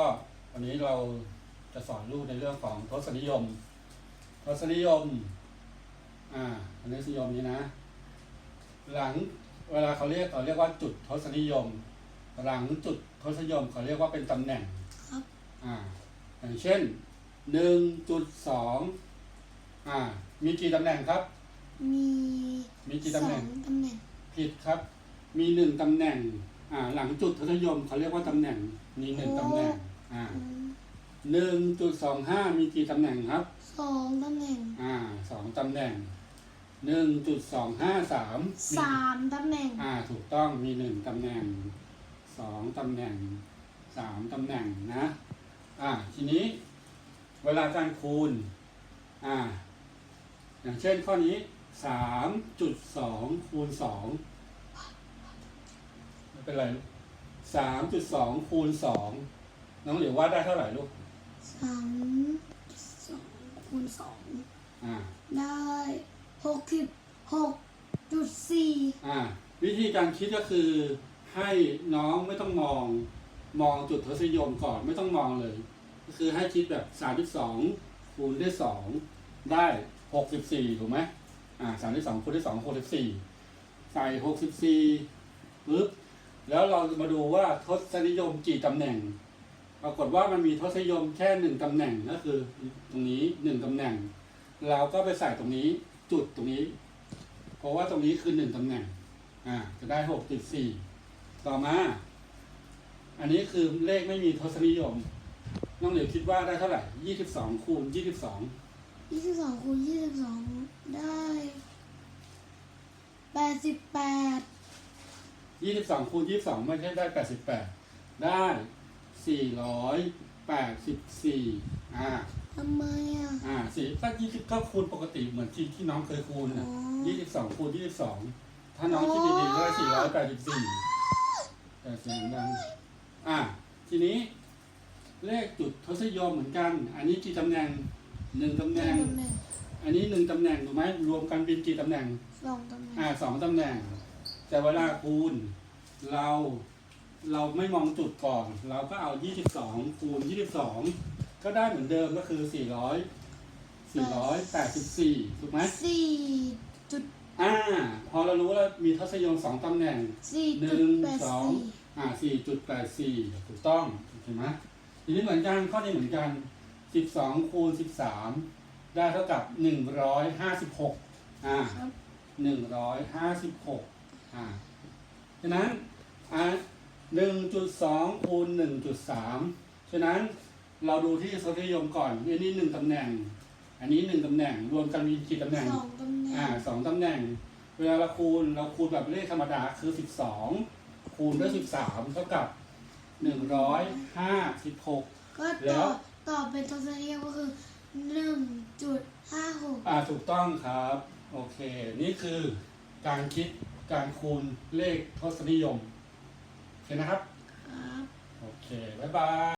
ก็วันนี้เราจะสอนลูกในเรื่องของทศนิยม ทศนิยม อ่าทศนิยมนี้นะ หลังเวลาเขาเรียกเขาเรียกว่าจุดทศนิยม หลังจุดทศนิยมเขาเรียกว่าเป็นตำแหน่งครับอ่าอย่างเช่นหนึ่งจุดสองอ่า มีกี่ตำแหน่งครับ มีมีกี่ตำแหน่ง สอตำแหน่งผิดครับ มีหนึ่งตำแหน่ง อ่า หลังจุดทศนิยมเขาเรียกว่าตำแหน่ง มีหนึ่งตำแหน่ง อ่าอืมหนึ่งจุดสองห้ามีกี่ตำแหน่งครับ สองตำแหน่งอ่าสองตำแหน่งหนึ่งจุดสองห้าสามสามตำแหน่ง อ่าถูกต้องมีหนึ่งตำแหน่งสองตำแหน่งสามตำแหน่งนะอ่าทีนี้ เวลาการคูณอ่าอย่างเช่นข้อนี้สามจุดสองคูณสองไม่เป็นไรลูกสามจุดสองคูณสอง น้องเหลียวว่าดได้เท่าไหร่ลูกสามสองคูณสองอ่าได้หกสิบหกจุดสี่อ่าวิธีการคิดก็คือให้น้องไม่ต้องมองมองจุดทศนิยมก่อนไม่ต้องมองเลย ก็คือให้คิดแบบสามสิบสองคูณด้วยสองได้หกสิบสี่ถูกไหมอ่าสามสิบสองคูณด้วยสองหกสิบสี่ใส่หกสิบสี่ปึ๊บแล้วเรามาดูว่าทศนิยมกี่ตำแหน่ง ปรากฏว่ามันมีทศนิยมแค่หนึ่งตำแหน่งก็คือตรงนี้หนึ่งตำแหน่ง เราก็ไปใส่ตรงนี้จุดตรงนี้ เพราะว่าตรงนี้คือหนึ่งตำแหน่งอ่าจะได้หกจุดสี่ต่อมา อันนี้คือเลขไม่มีทศนิยม น้องเหลียวคิดว่าได้เท่าไหร่ยี่สิบสองคูณยี่สิบสองยี่สิบสองคูณยี่สิบสองได้แปดสิบแปดยี่สิบสองคูณยี่สิบสองไม่ใช่ได้แปดสิบแปดได้ สี่ร้อยแปดสิบสี่อ่าทำไมอะ อ่าสี่ถ้ายี่สิบก็คูณปกติเหมือนที่ที่น้องเคยคูณอ๋นะอยี่สิบสองคูณยี่สิบสองถ้าน้องคิดดีๆก็ได้สี่ร้อยแปดสิบสี่แต่เสียงดังอ่าทีนี้ เลขจุดทศนิยมเหมือนกัน อันนี้กี่ตำแหน่งหนึ่งตำแหน่งตำแหน่งอันนี้หนึ่งตำแหน่งถูกไหมรวมกันเป็นกี่ตำแหน่ง สองตำแหน่งอ่าสองตำแหน่ง แต่เวลาคูณ เรา เราไม่มองจุดก่อน เราก็เอายี่สิบสองคูณยี่สิบสองก็ได้เหมือนเดิมก็คือสี่ร้อยสี่ร้อยแปดสิบสี่ถูกไหมสี่จุดอ่า พอเรารู้แล้วมีทศนิยมสองตำแหน่ง สี่หจุนึ่ดงแปดสองสี่อ่าสี่จุดแปดสี่ถูกต้องเห็นไหมทีนี้เหมือนกันข้อนี้เหมือนกันสิบสองคูณสิบสามได้เท่ากับหนึ่งร้อยห้าสิบหกอ่าครับหนึ่งร้อยห้าสิบหกอ่าฉะนั้นอ่า หนึ่งจุดสองคูณหนึ่งจุดสามฉะนั้นเราดูที่ทศนิยมก่อนอันนี้หนึ่งตำแหน่ง อันนี้หนึ่งตำแหน่ง รวมกันมีกี่ตำแหน่ง สองตำแหน่อ่างสองตำแหน่ง เวลาเราคูณเราคูณแบบเลขธรรมดาคือสิบสองคูณด้วยสิบสามเท่ากับหนึ่งร้อยห้าสิบหกก็แล้ต่อวต่อเป็นทศนิยมก็คือหนึ่งจุดห้าหกอ่าถูกต้องครับ โอเค นี่คือการคิดการคูณเลขทศนิยมโอ เคนะครับครับ โอเค บ๊ายบาย